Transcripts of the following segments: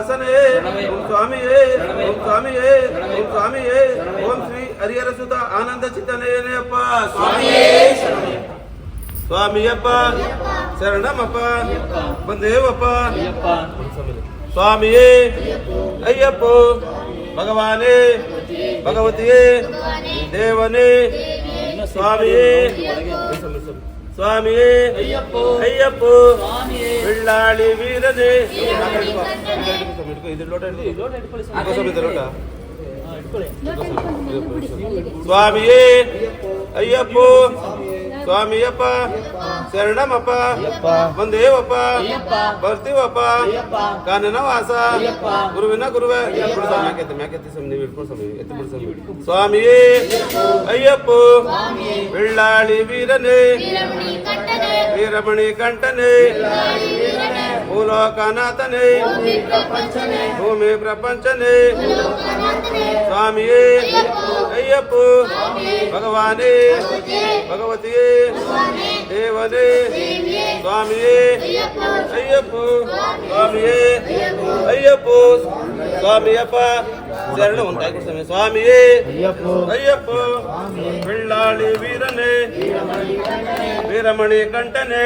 शासन है ओम स्वामी है ओम स्वामी है ओम स्वामी है ओम श्री हरिहर सुध आनंद चितनयनयप्प स्वामी ಸ್ವಾಮಿಯಪ್ಪ ಶರಣಮಪ್ಪ ಬಂದೇವಪ್ಪ ಸ್ವಾಮಿಯೇ अय्यप ಭಗವಾನೇ भगवती। देवने। स्वामी சுவாமியே ஐயப்போ வெள்ளாளி வீரதே சுவாமியே ஐயப்போ ಸ್ವಾಮಿಯಪ್ಪ ಶರಣಮಪ್ಪ ಬಂದೇವಪ್ಪ ಬರ್ತೀವಪ್ಪ ಕಾನನ ವಾಸ ಗುರುವಿನ ಗುರುವೆ ಎತ್ಬಿಡು ಸ್ವಾಮಿ, ಮ್ಯಾಕೆತ್ತಿ ಮ್ಯಾಕೆತ್ತಿ ಸ್ವಾಮಿ ನೀವು ಇಟ್ಕೊಂಡು ಸ್ವಾಮಿ ಎತ್ತಿ ಬಿಡು ಸ್ವಾಮಿ ಸ್ವಾಮಿಯೇ ಅಯ್ಯಪ್ಪೋ ಬೆಳ್ಳಾಳಿ ವೀರನೇ ವೀರಮಣಿ ಕಂಠನೇ ಭೂಲೋಕನಾಥನೇ ಭೂಮಿ ಪ್ರಪಂಚನೇ ಸ್ವಾಮಿಯೇ ಅಯ್ಯಪ್ಪೋ ಭಗವಾನೇ ಭಗವತಿಯೇ ದೇವನೇ ಸ್ವಾಮಿಯೇ ಅಯ್ಯಪ್ಪೋ ಸ್ವಾಮಿಯೇ ಅಯ್ಯಪ್ಪೋ ಸ್ವಾಮಿಯಪ್ಪ ಶರಣ ಉಂಟಾಗಿ ಸ್ವಾಮಿ ಸ್ವಾಮಿಯೇ ಅಯ್ಯಪ್ಪೋ ಬೆಳ್ಳಾಳಿ ವೀರನೇ Veeramani ಕಂಠನೇ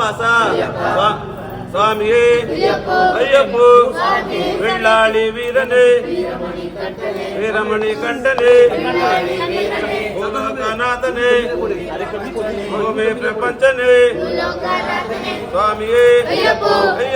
Swamiye. Swamiye. Ayyappu. Villali Virane. Viramani Kandane. Udhukanathane. Udhukanathane. Udhukanathane. Swamiye. Ayyappu.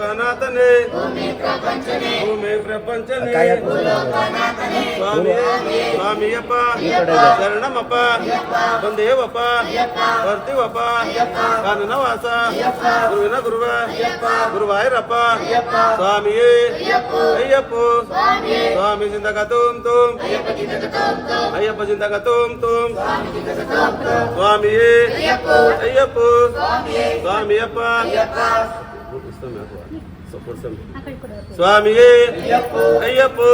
లోకనాథనే. భూమి ప్రపంచనే స్వామి స్వామియప్ప శరణమప్ప వందేవప్ప వర్తివప్ప కనునవాస గురువిన గురువ గురువాయూరప్ప స్వామియే అయ్యప్పో స్వామి చింతక తూం తూం అయ్యప్ప చింతక తూం తూం స్వామియే అయ్యప్పో స్వామియప్ప ఇస్తాం சுவாமியே ஐயப்போ.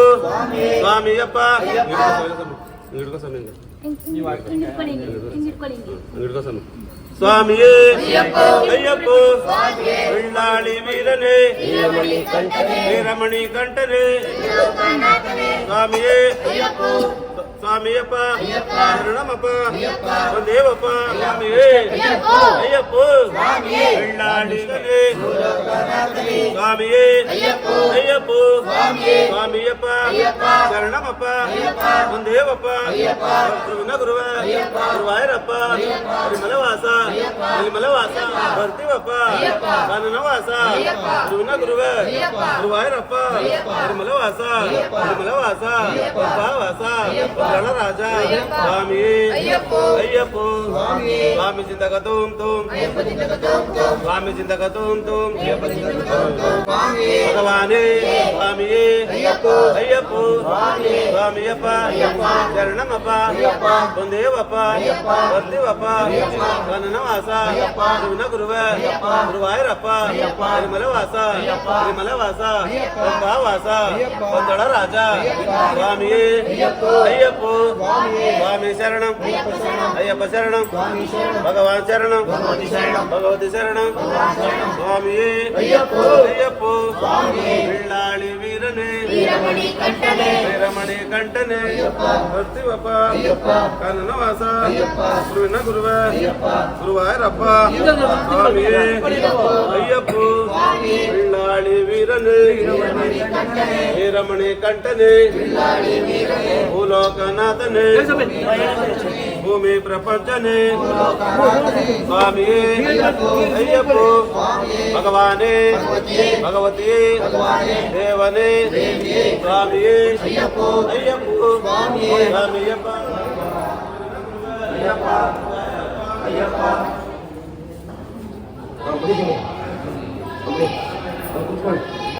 சுவாமி. அப்பா இங்கிட்டு சாமி இங்கிட்டு சாமி சுவாமியே கண்டனே. சுவாமியே. சுவாமி அப்பா அருணமப்பா தேவப்பா சுவாமியே. ஐயப்போ. வெள்ளாடிகளே சுவாமியே. ஐயப்போ. சுவாமி அப்பா சரணமப்பா தேவப்பா வினகுருவ குருவாயிரப்பா மலவாசா மலவாசா பர்த்திவப்பா. கருணவாசா வினகுருவ குருவாயிரப்பா மலவாசா மலவாசா பாவாசா ரணராஜா சுவாமி. ஐயப்போ. ஐயப்போ. சுவாமி. స్వామి చింతకతోం తోం స్వామి చింతకతోం తోం భగవానే స్వామియే అయ్యప్పో స్వామియప్ప శరణమప్ప పొందేవప్ప వర్దివప్ప కననవాస తిరుమల గురువ గురువాయూరప్ప తిరుమల వాస తిరుమల వాస వాస పొందడ రాజా స్వామియే అయ్యప్పో స్వామి శరణం అయ్యప్ప శరణం பகவான் சரணம். பகவதி சரணம். சுவாமியே. ஐயப்போ. வெள்ளாளி வீரனே. வீரமணி கண்டனே. சத்திவப்பா கண்ணனவாசா குருவின குருவ. குருவாயிரப்பா. சுவாமியே. ஐயப்போ. வெள்ள बिल्लाड़ी वीरने। हे रमणी कंटने भूलोकनाथने। भूमि प्रपंचने। स्वामी अय्यप भगवाने। भगवती देवने। स्वामी अय्यप अय्यप अय्यप अय्यप अय्यप अय्यप अय्यप अय्यप Gracias.